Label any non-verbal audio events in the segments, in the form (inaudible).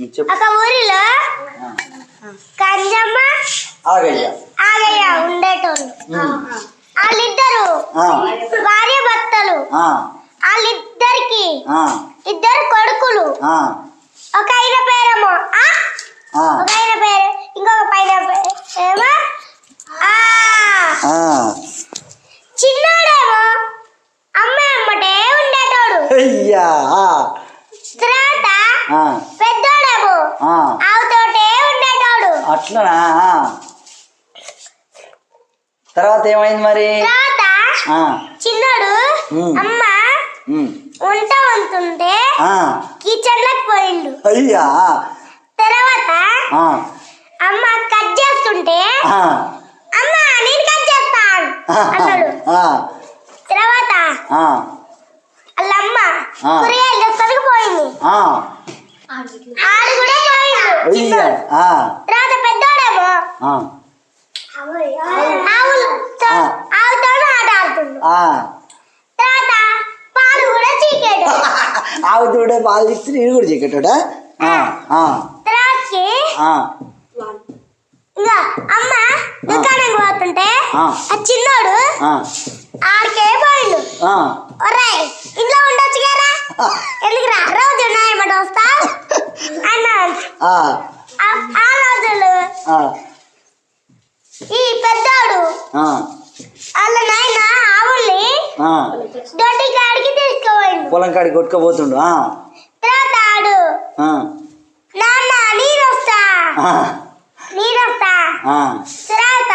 ఒక ఊరిలో కంజమ్మ ఆగయ్యా. ఆగయ్య ఉండేటోళ్ళు. వాళ్ళిద్దరు భార్య భర్తలు. వాళ్ళిద్దరికి ఇద్దరు కొడుకులు. ఒక ఆయన పేరేమో ఒక ఆయన పేరు ఇంకొక పైన పేరు ఏమో. చిన్నోడేమో అమ్మ అమ్మటే ఉండేటోడు. అయ్యా. తర్వాత. ఆవుతోటే ఉండేటోడు. అట్లనా. తర్వాత ఏమైంది మరి? తర్వాత చిన్నోడు. అమ్మ వంట వంతుంటే కిచెన్లకు పోయిండు. అయ్యా. తర్వాత అమ్మ కట్ చేస్తుంటే అమ్మ నేను కట్ చేస్తాను అన్నాడు. తర్వాత వాళ్ళ అమ్మ. కూరగాయలు పోయింది ఆ. ఆడు కూడా పోయిండు అయ్యా చిన్నోడు. ఆ, తర్వాత పెద్దోడేమో? ఆ, ఆవులతో. ఆవుతోనే ఆట ఆడుతుండు. ఆ. తర్వాత పాలు కూడా చీకాడు. (laughs) ఆవుతోడే పాలు ఇస్తే నేను కూడా ఆ, తర్వాతకి ఆ, ఇంకా అమ్మ దుకాణం పోతుంటే ఆ. చిన్నోడు ఆ, ఆడికే పోయిండు. ఆ. ఒరేయ్ ఇంట్లో ఉండొచ్చు కదా? ఎందుకురా? రోజు నాయమాట వస్తా (laughs) అన్నాడు. ఆ, ఈ పెద్దోడు. వాళ్ళ నాయన ఆవుల్ని. దొడ్డి కాడికి తీసుకుపోయిండు. పొలం కాడికి కొట్టుకోబోతుండు తర్వాత ఆడు నాన్న నేను వస్తా నేను వస్తా తర్వాత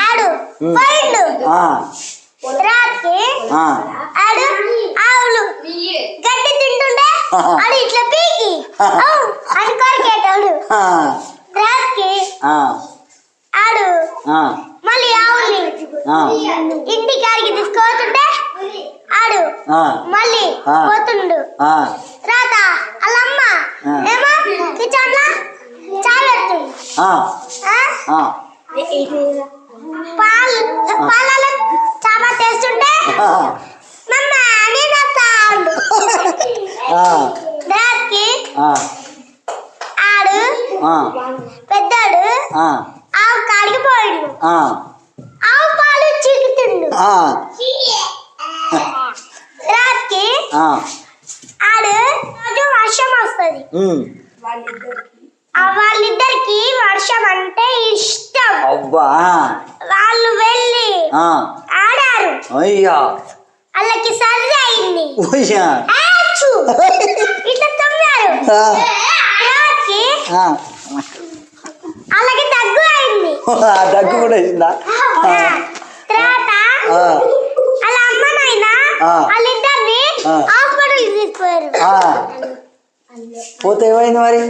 ఆడు. పోయిండు. ఆ, ఆడు ఆవులు గడ్డి తింటుండే ఆడు ఇట్లా పీకి. అని కొరికేటాడు. ఆ, ఆడు ఆ, మళ్ళీ ఆవుని ఆ. ఇంటి కాడికి తీసుకుపోతుంటే ఆడు ఆ, మళ్ళీ. పోతుండు. ఆ, తర్వాత వాళ్ళ అమ్మ ఆ. ఏమో? కిచెన్లో చాయ్ పెడుతుంది. పాలు పాలలో చాప తెస్తుంటే ఆ, మమ్మ నేను వస్తా అండు. ఆ, తర్వాతకి ఆ, ఆడు ఆ, పెద్దాడు ఆ, ఆవు కాడికి పోయిండు. ఆ, ఆవు పాలు రాత్రికి ఆ, ఆడు రోజు వర్షం వస్తుంది. వాళ్ళిద్దరికి వర్షం అంటే ఇష్టం. అబ్బా వాళ్ళు వెళ్ళి ఆడారు. అయ్యా. వాళ్ళకి సర్ది అయింది! ఇట్లా తుమ్మారు ఆ. వాళ్ళకి దగ్గు అయింది. (laughs) దగ్గు కూడా ఆ, తర్వాత వాళ్ళ అమ్మ నాయన. వాళ్ళిద్దరిని. హాస్పిటల్ తీసుకుపోయారు. పోతే ఏమైంది మరి?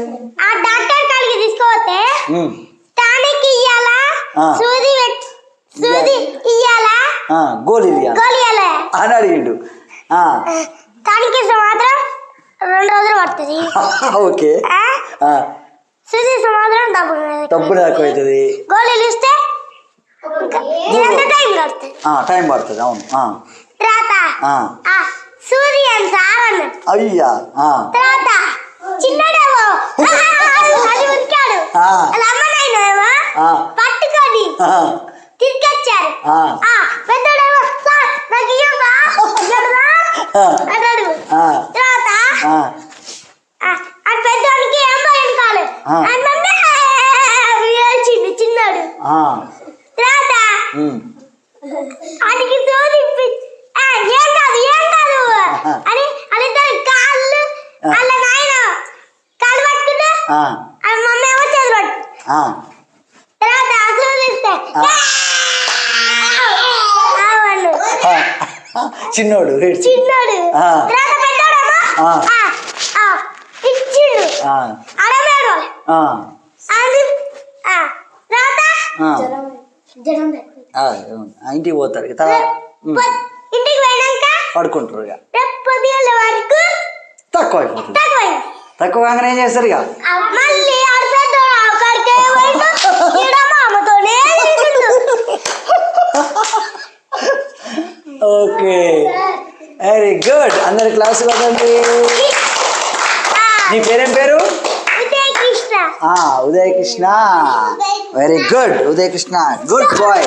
ఆ డాక్టర్ కాడికి తీసుకుపోతే ఉమ్, టానిక్ ఇయ్యాలా. సూది సూది ఇయ్యాలా? ఇయ్యాలి. గోలియాలా అని అడిగిండు. టానిక్ మాత్రం రెండు రోజులు పడుతుంది. (laughs) ఓకే. ఇస్తే మాత్రం డబ్బు డబ్బులు ఎక్కువ అవుతుంది గోళీలు ఇస్తే టైం పడుతుంది? టైం పడుతుంది అవును తర్వాత అని సార్ అన్నాడు. అయ్యా తర్వాత చిన్నడేమో అది ఉరికాడు. ఆ. వాళ్ళ అమ్మ నాయనేమో ఆ. పట్టుకొని తీసుకొచ్చారు. పెద్దోడేమో సార్ నాకు ఇయ్యమ్మా ఇయ్యమ్మా ఆ. అన్నాడు ఆ, తర్వాత ఆ, ఆ, ఆ పెద్దోడికి ఏం భయం కాలే ఆ. అన్నమ్మే ఏడ్చిండు చిన్నాడు ఆ, తర్వాత ఉమ్, వాటికి సోదిప్పి "ఆ, ఏం కాదు ఏం కాదు అని వాళ్ళిద్దరు కాళ్ళు ఆ. వాళ్ళ నాయన కాళ్ళు పట్టుకుంటే ఆ, వాళ్ళ మమ్మీ ఏమో చేతులు పట్టు. ఆ, తర్వాత ఆశీర్వదిస్తే ఆ. ఆవను. ఆ, చిన్నోడు. చిన్నోడు. ఆ. తర్వాత పెద్దోడేమో ఆ. ఆ, ఆ, ఇచ్చిండు. ఆ, అడమేడు ఆ, అది ఆ, తర్వాత ఆ, జనం ఆ, ఇంటికి పోతారు ఇక తర్వాత ఉమ్, ఇంటికి పోయినాక పడుకుంటారు ఇక. వరకు తక్కువ అయిపోతుంది. తక్కువ కాగానే ఏం చేస్తారు ఇక. ఓకే. వెరీ గుడ్ అందరి క్లాస్ ఆ, నీ పేరేం పేరు? Uday Krishna very good Uday Krishna good boy